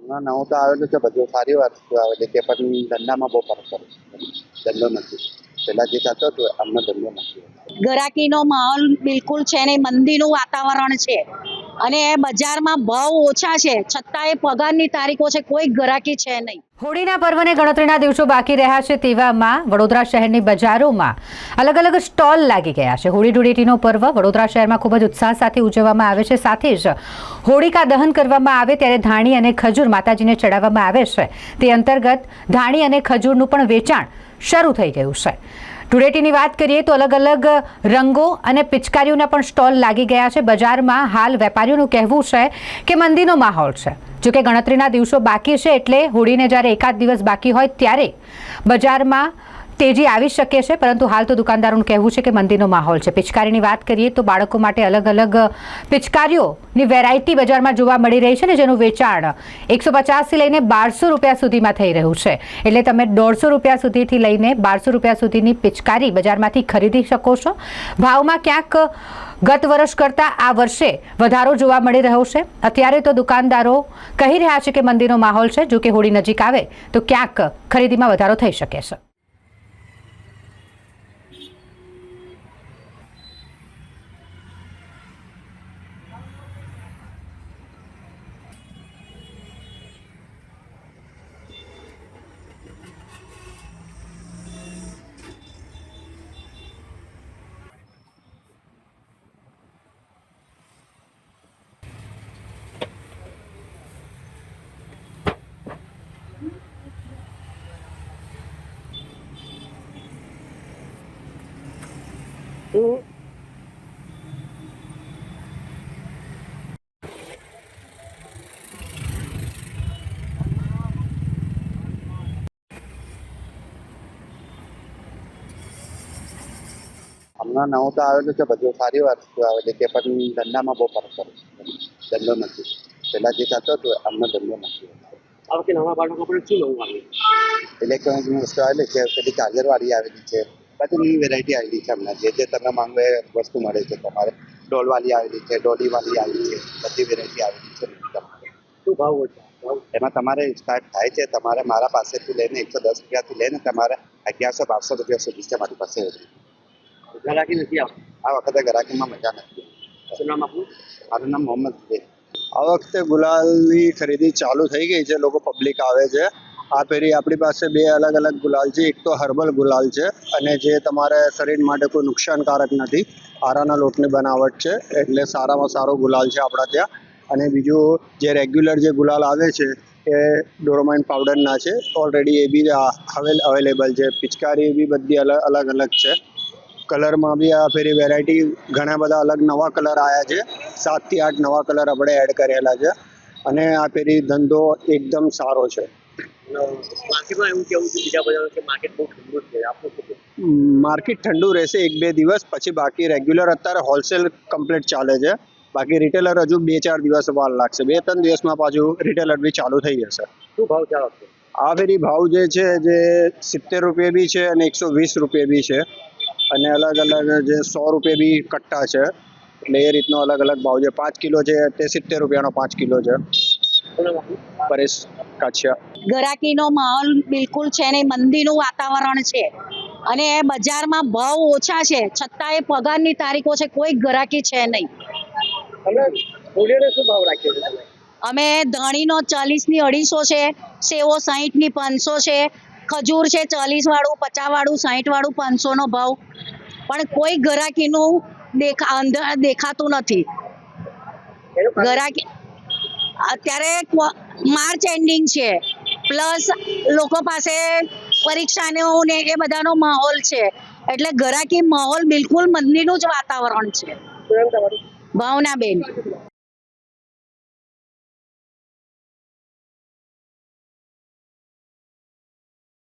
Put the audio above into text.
હમણાં નવું તો આવેલું છે, બધું સારી વસ્તુ આવેલી છે પણ ધંધામાં બહુ ફરક પડે છે. ધંધો નથી. પહેલાં જે થતો હતો, હમણાં ધંધો નથી. ગરાકીનો માહોલ બિલકુલ છે ને મંદીનું વાતાવરણ છે. અને બજારમાં ભાવ ઓછા છે છતાંય પગારની તારીખો છે, કોઈ ગરાકી છે નહીં. હોળીના પર્વને ગણતરીના દિવસો બાકી રહ્યા છે તેવામાં વડોદરા શહેરની બજારોમાં અલગ અલગ સ્ટોલ લાગી ગયા છે. હોળી ધૂળેટીનો પર્વ વડોદરા શહેરમાં ખૂબ જ ઉત્સાહ સાથે ઉજવવામાં આવે છે. સાથે જ હોળિકા દહન કરવામાં આવે ત્યારે ધાણી અને ખજૂર માતાજીને ચડાવવામાં આવે છે. તે અંતર્ગત ધાણી અને ખજૂરનું પણ વેચાણ શરૂ થઈ ગયું છે. ધૂળેટીની વાત કરીએ તો અલગ અલગ રંગો અને પિચકારીઓના પણ સ્ટોલ લાગી ગયા છે. બજારમાં હાલ વેપારીઓનું કહેવું છે કે મંદીનો માહોલ છે. જો કે ગણતરીના દિવસો બાકી છે એટલે હોળીને જ્યારે એકાદ દિવસ બાકી હોય ત્યારે બજારમાં તેજી આવી શકે છે, પરંતુ હાલ તો દુકાનદારોનું કહેવું છે કે મંદીનો માહોલ છે. પિચકારીની વાત કરીએ તો બાળકો માટે અલગ અલગ પિચકારીઓની વેરાયટી બજારમાં જોવા મળી રહી છે ને જેનું વેચાણ એકસો પચાસથી લઈને બારસો રૂપિયા સુધીમાં થઈ રહ્યું છે. એટલે તમે દોઢસો રૂપિયા સુધીથી લઈને બારસો રૂપિયા સુધીની પિચકારી બજારમાંથી ખરીદી શકો છો. ભાવમાં ક્યાંક ગત વર્ષ કરતાં આ વર્ષે વધારો જોવા મળી રહ્યો છે. અત્યારે તો દુકાનદારો કહી રહ્યા છે કે મંદીનો માહોલ છે. જો કે હોળી નજીક આવે તો ક્યાંક ખરીદીમાં વધારો થઈ શકે છે. હમણાં નવું તો આવેલું છે બધું સારી વસ્તુ આવેલી છે પણ ધંધામાં બહુ ફરક પડે છે. ધંધો નથી. પહેલાં જે થતો હતો હમણાં ધંધો નથી. આ વખતે નવા બાળકો પણ શું નવું આવ્યું? ઇલેક્ટ્રોનિક વસ્તુ આવેલી છે પેલી ચાર્જરવાળી આવેલી છે. બધી વેરાયટી આવેલી છે હમણાં. જે જે તમે માંગો એ વસ્તુ મળે છે તમારે. ડોલવાળી આવેલી છે ડોલીવાળી આવી છે બધી વેરાયટી આવેલી છે તમારે. શું ભાવ હોય ભાવ એમાં તમારે સ્ટાર્ટ થાય છે. તમારે મારા પાસેથી લઈને એકસો દસ રૂપિયાથી લઈને તમારે અગિયારસો બારસો રૂપિયા સુધી છે મારી પાસે ગરાકી નથી આ વખતે ગરાકીમાં મજા નથી. નામ આપણું મારું નામ મોહમ્મદ આ વખતે ગુલાલની ખરીદી ચાલુ થઈ ગઈ છે. લોકો પબ્લિક આવે છે. આ ફેરી આપણી પાસે બે અલગ અલગ ગુલાલ છે. એક તો હર્બલ ગુલાલ છે અને જે તમારા શરીર માટે કોઈ નુકસાનકારક નથી. આરાના લોટની બનાવટ છે એટલે સારામાં સારો ગુલાલ છે આપણા ત્યાં. અને બીજું જે રેગ્યુલર જે ગુલાલ આવે છે એ ડોરોમાઇન પાવડરના છે. ઓલરેડી એ બી હવે અવેલેબલ છે. પિચકારી બી બધી અલગ અલગ અલગ છે. કલરમાં બી આ ફેરી વેરાયટી ઘણા બધા અલગ નવા કલર આવ્યા છે. સાતથી આઠ નવા કલર આપણે એડ કરેલા છે. અને આ પેરી ધંધો એકદમ સારો છે. માર્કેટ ઠંડુ રહેશે એક બે દિવસ પછી બાકી રેગ્યુલર અત્યારે હોલસેલ કમ્પ્લીટ ચાલે છે. બાકી રિટેલર હજુ બે ચાર દિવસ વાર લાગશે. બે ત્રણ દિવસમાં પાછું રિટેલર બી ચાલુ થઈ જશે. શું ભાવ ચાલો આ ફેરી ભાવ જે છે જે સિત્તેર રૂપિયા બી છે અને એકસો વીસ રૂપિયા બી છે. અને અલગ અલગ જે સો રૂપિયા બી કટ્ટા છે. એટલે એ રીતનો અલગ અલગ ભાવ છે. પાંચ કિલો છે તે સિત્તેર રૂપિયાનો પાંચ કિલો છે. પરેશ કાછિયા. ગરાકીનો માહોલ બિલકુલ છે ને મંદીનું વાતાવરણ છે. અને બજારમાં ભાવ ઓછા છે છતાંય પગારની તારીખો છે કોઈ ગરાકી છે નહીં. શું ભાવ રાખ્યો છે અમે ધણીનો ચાલીસની અઢીસો છે સેવો સાહીઠની પાંચસો છે ખજૂર છે ચાલીસ વાળું પચાસ વાળું સાહીઠ વાળું પાંચસોનો ભાવ. પણ કોઈ ગરાકીનું દેખા અંદર દેખાતું નથી. ગરાકી અત્યારે માર્ચ એન્ડિંગ છે. પ્લસ લોકો પાસે પરીક્ષાનો ને એ બધાનો માહોલ છે. એટલે ગરાકી માહોલ બિલકુલ મંદીનું જ વાતાવરણ છે. ભાવના બેન ભાવનાબેન.